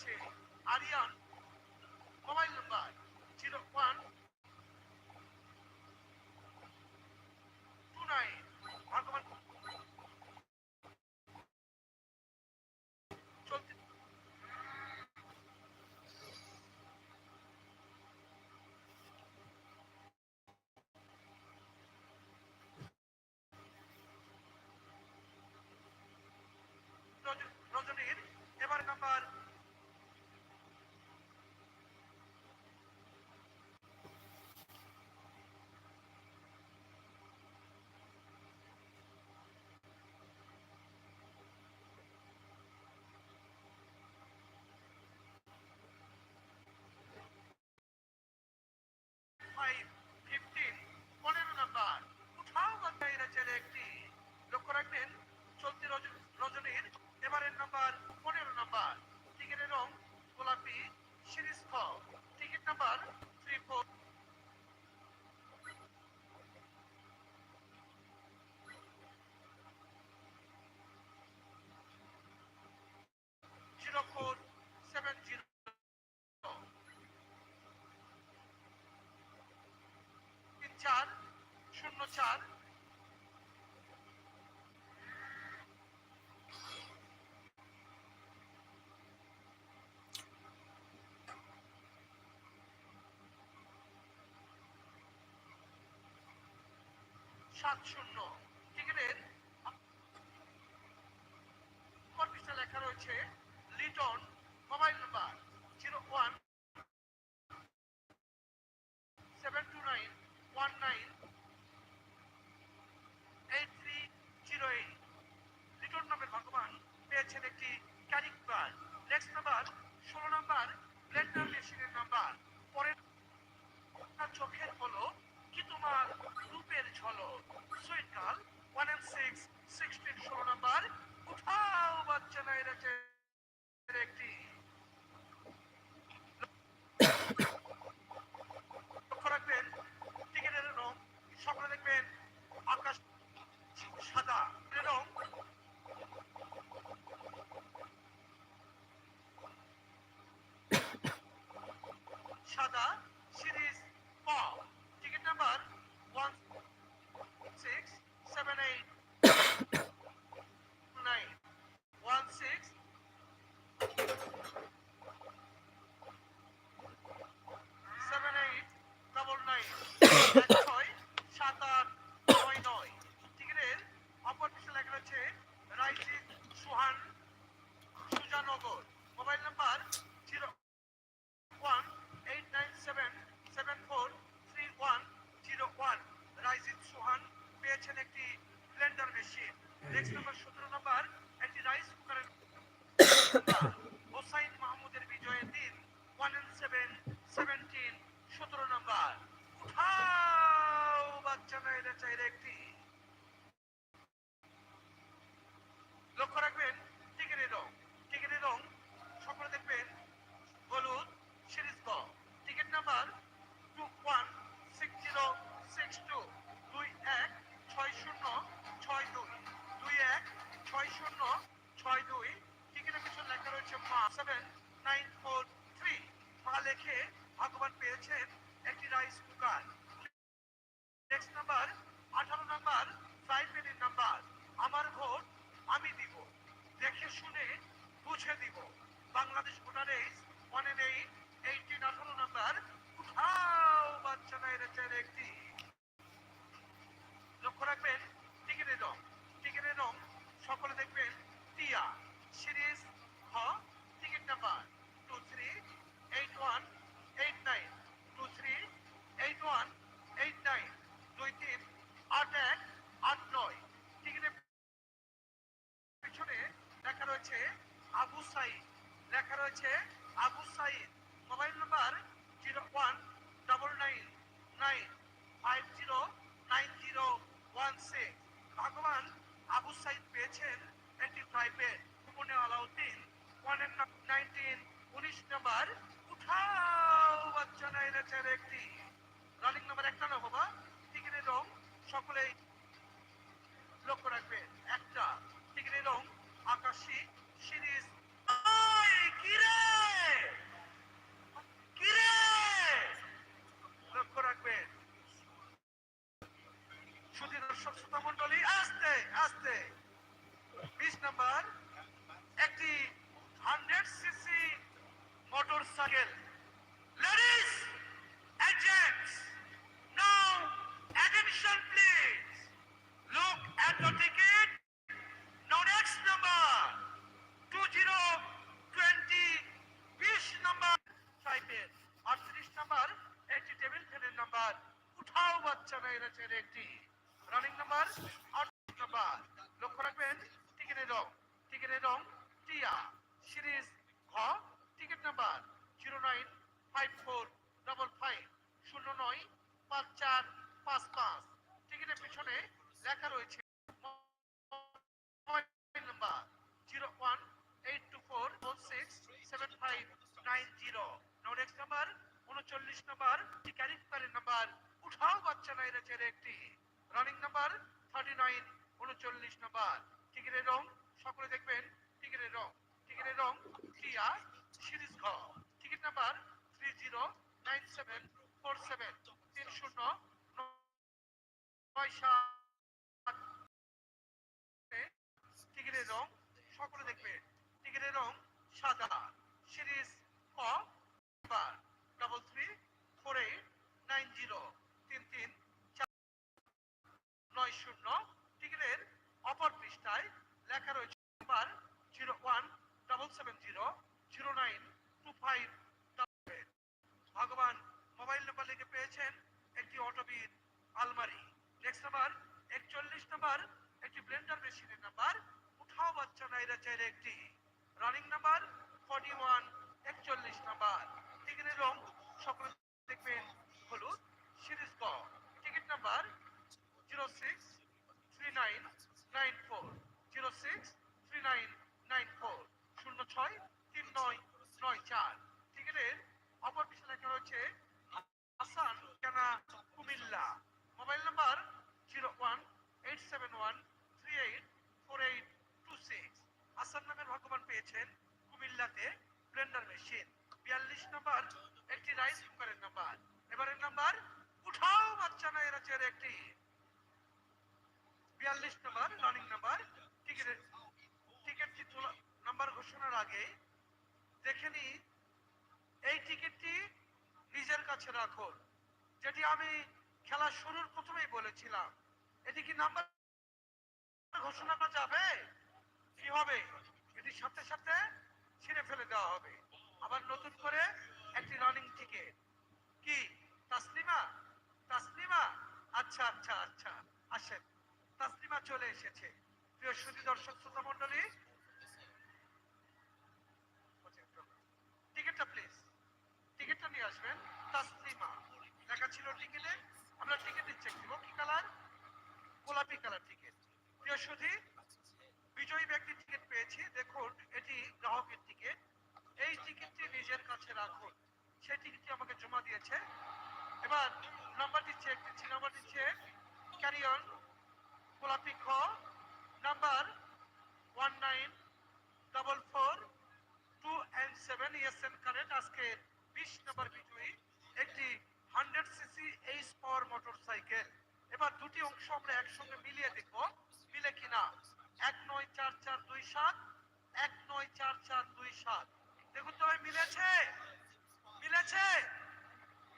হচ্ছে Ariyan mobile number zero one two nine. রজনীর চার শূন্য চার। সাত শূন্য। টিকিটের লেখা রয়েছে লিটন da পেয়েছেন একটি rice cooker. Five zero nine zero one six. ভগবান আবু সাইদ পেয়েছেন নাইনটি ফাইভে সুমনে আলাউদ্দিন ওয়ান নাইনটিন উনিশ নম্বর উঠাও বাচ্চা নাইলে চার একটি। রানিং নম্বর একটা না, বাবা। টিকিটের রং সকলেই Russia রাখুন। যেটি আমি খেলা শুরুর প্রথমেই বলেছিলাম। এটি কি নাম্বার ঘোষণা করা যাবে? কি হবে? দুটি আমরা একসঙ্গে মিলিয়ে দেখব, মিলে কিনা এক নয় চার চার দুই সাত, এক নয় চার চার দুই সাত। দেখুন তো মিলেছে? মিলেছে?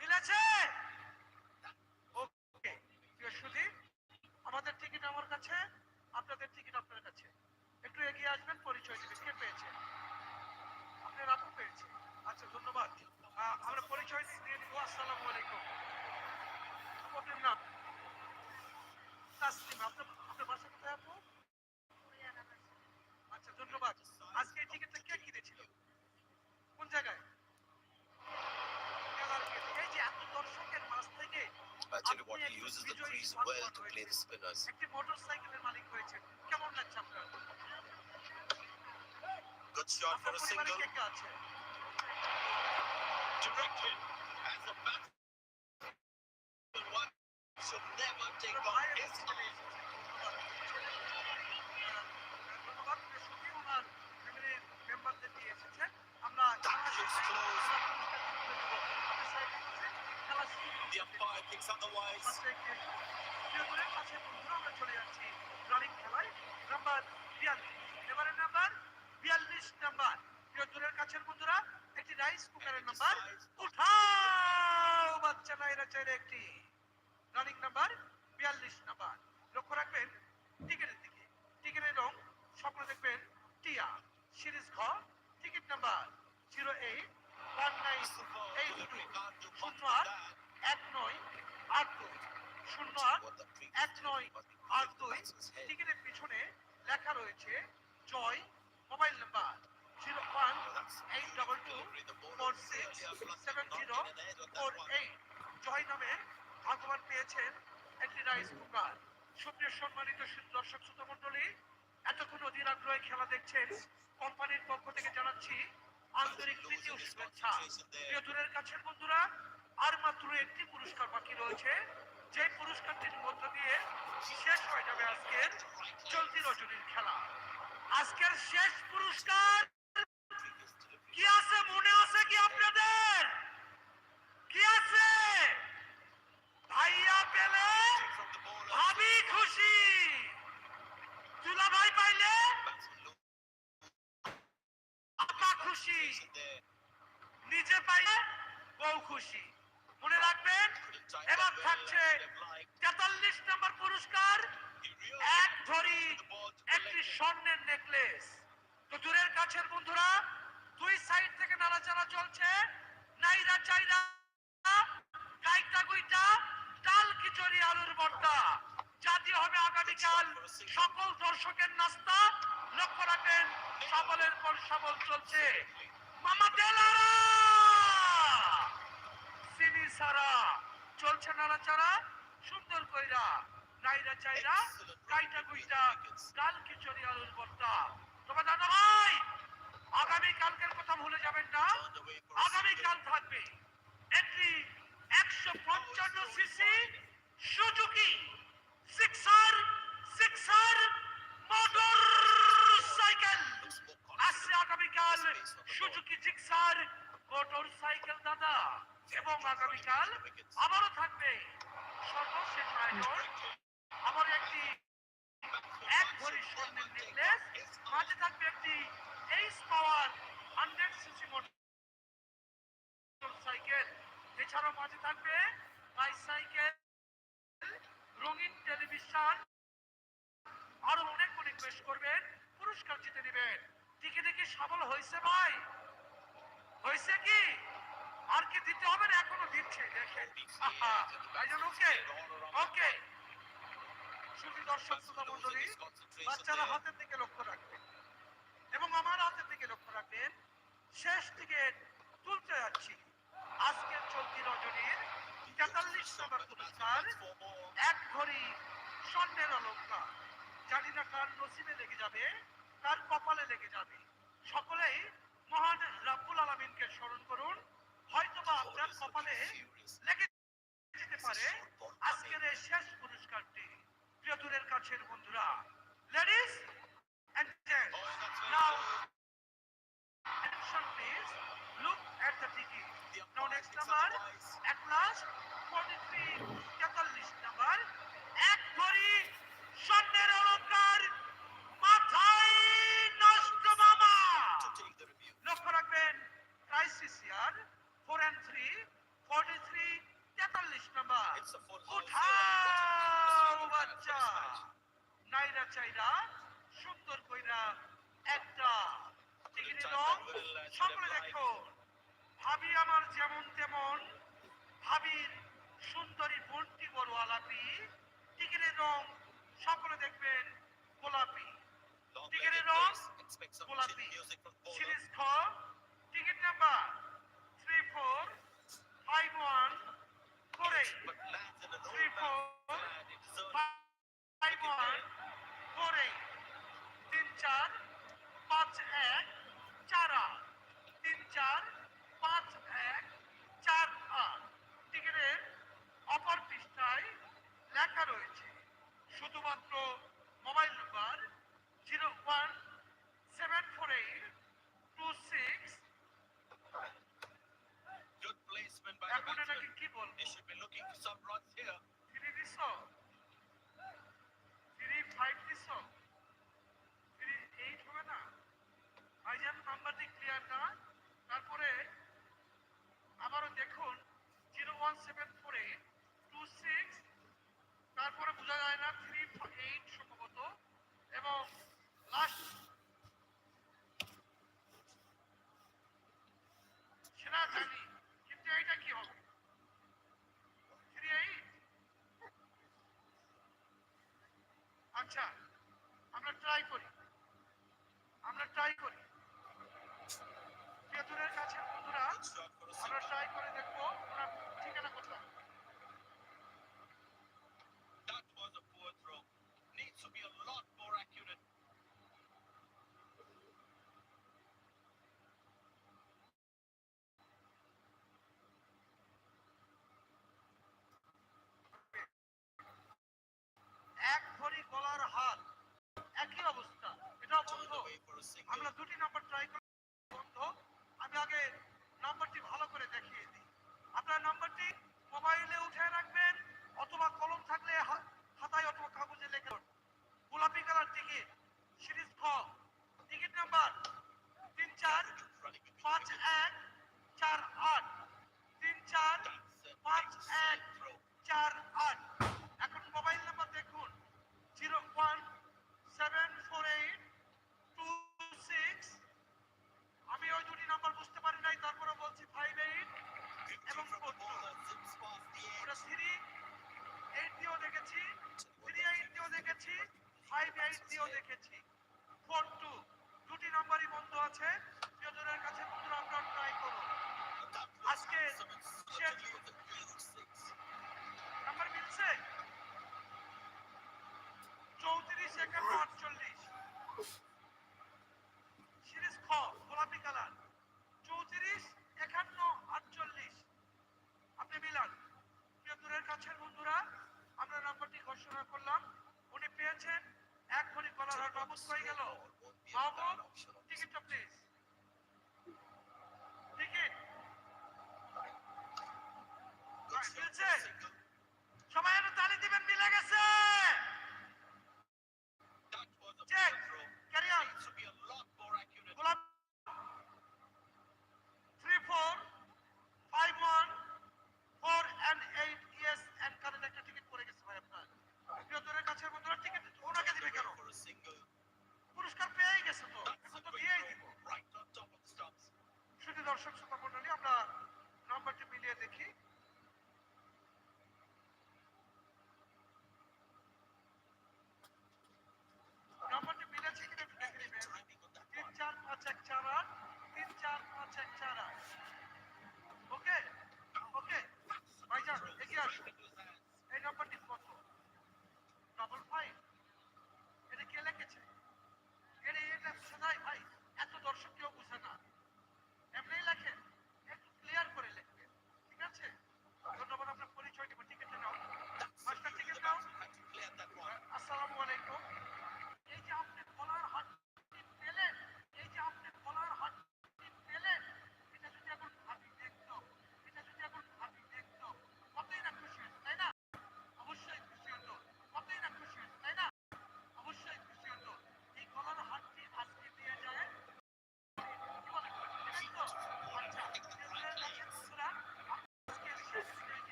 মিলেছে? ওকে, প্রিয় আমাদের টিকিট আমার কাছে, আপনাদের টিকিট আপনার কাছে। একটু এগিয়ে আসবেন, পরিচয় দিবেন। কে পেয়েছে? আপনার আপু পেয়েছে। আচ্ছা ধন্যবাদ। আমরা পরিচয় দিয়ে দিব আসসালামু আলাইকুম। আপনার নাম? তাসলিমা আপনার আপনার বাসা কোথায় আপু? আচ্ছা ধন্যবাদ। আজকে এই টিকিটটা কে কিনেছিল? কোন জায়গায়? এই যে এত দর্শকের মাঝ থেকে Actually, what he uses the trees well to play the spinners. একটি মোটরসাইকেলের মালিক হয়েছে কেমন লাগছে আপনার? Good shot for a single. Directed as a back. Should never take on ভাই এবং his ছেলে arm. এসেছে। ধন্যবাদ। আহ, ধন্যবাদ প্রিয় সুধী, ওনার ফ্যামিলির মেম্বারদের নিয়ে এসেছেন। আমরা That looks close. আপনি সাইডে বসে খেলা শুরু The umpire নাম্বার বিয়াল্লিশ নাম্বার বিয়াল্লিশ নাম্বার প্রিয় দলের কাছের বন্ধুরা একটি রাইস কুকারের নাম্বার উঠাও বাচ্চা নাইরা চাইলে একটি রানিং নাম্বার বিয়াল্লিশ নাম্বার লক্ষ্য রাখবেন, টিকিটের দিকে টিকিটের রং স্বপ্ন দেখবেন টিয়া সিরিজ ঘ ticket number zero eight one nine eight two শূন্য আট এক নয় আট দুই, শূন্য আট, এক নয়, আট দুই. টিকিটের পিছনে লেখা রয়েছে Joy, mobile number zero one eight double two. Four six seven zero four eight Joy নামে ভাগ্যবান পেয়েছেন একটি রাইস কুকার। সুপ্রিয় সম্মানিত দর্শক শ্রোতা মন্ডলী এতক্ষণ অধীর আগ্রহে খেলা দেখছেন কোম্পানির পক্ষ থেকে জানাচ্ছি আন্তরিক প্রীতি ও শুভেচ্ছা। প্রিয় দূরের কাছের বন্ধুরা, আর মাত্র একটি পুরস্কার বাকি রয়েছে। যে পুরস্কারটির মধ্য দিয়ে শেষ হয়ে যাবে আজকের চলতি রজনীর খেলা। আজকের শেষ পুরস্কার কি আছে, মনে আছে কি আপনাদের? কি আছে ভাইয়া পেলে From the bowler. ভাবি খুশি তুলা ভাই পাইলে Batsman low আপা খুশি position there. নিজে পাইলে বউ খুশি। মনে রাখবেন, এবার থাকছে. তেতাল্লিশ নম্বর পুরস্কার, এক ধরি, একটি স্বর্ণের নেকলেস। তো দূরের কাছের বন্ধুরা, দুই সাইড থেকে নাড়াচাড়া চলছে। নাইরা চাইরা, গাইটা গুইটা, ডাল খিচুড়ি, আলুর ভর্তা। জাতীয় হবে আগামীকাল সকল দর্শকের নাস্তা। লক্ষ্য রাখবেন সবলের পর সবল চলছে। মামা সিনি সারা চলছে নাড়াচাড়া সুন্দর কইরা নাইরা চাইরা কাইটা গুইটা কাল খিচুড়ি আলুর ভর্তা। তোমার দাদা ভাই আগামী কালকের কথা ভুলে যাবেন না। আগামী কাল আগামীকাল থাকবে। একটি বাচ্চারা four and three forty three তেতাল্লিশ নম্বর উঠাও বাচ্চা। নাইরা চাইরা সুন্দর কইরা একটা। সকলে দেখো ভাবি আমার যেমন তেমন। ভাবির সুন্দরী বন্টি বড় আলাপি টিকিটি দম সকলে দেখবেন গোলাপি। টিকিটি রং গোলাপি। সিরিজ খ ticket number four, five one, four eight. Three four, five one, four eight. তিন চার পাঁচ এক চার আট তিন চার পাঁচ এক চার আট টিকিটের অপর Chop. আমরা দুটি number try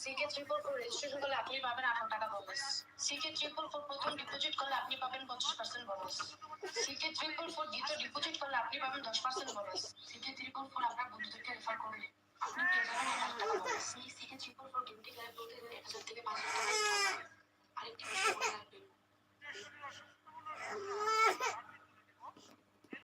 CK triple four registration করলে আপনি পাবেন আঠারো টাকা বোনাস সিকে ট্রিপল ফোর প্রথম ডিপোজিট করলে আপনি পাবেন পঞ্চাশ percent bonus C K triple four দ্বিতীয় ডিপোজিট করলে আপনি পাবেন দশ percent bonus C K triple four আপনার বন্ধুদেরকে রেফার করলে আপনি পেয়ে যাবেন এক হাজার টাকা bonus CK triple four duty গেলে প্রতিদিন এক হাজার থেকে পাঁচ হাজার টাকা। আরেকটি বিষয়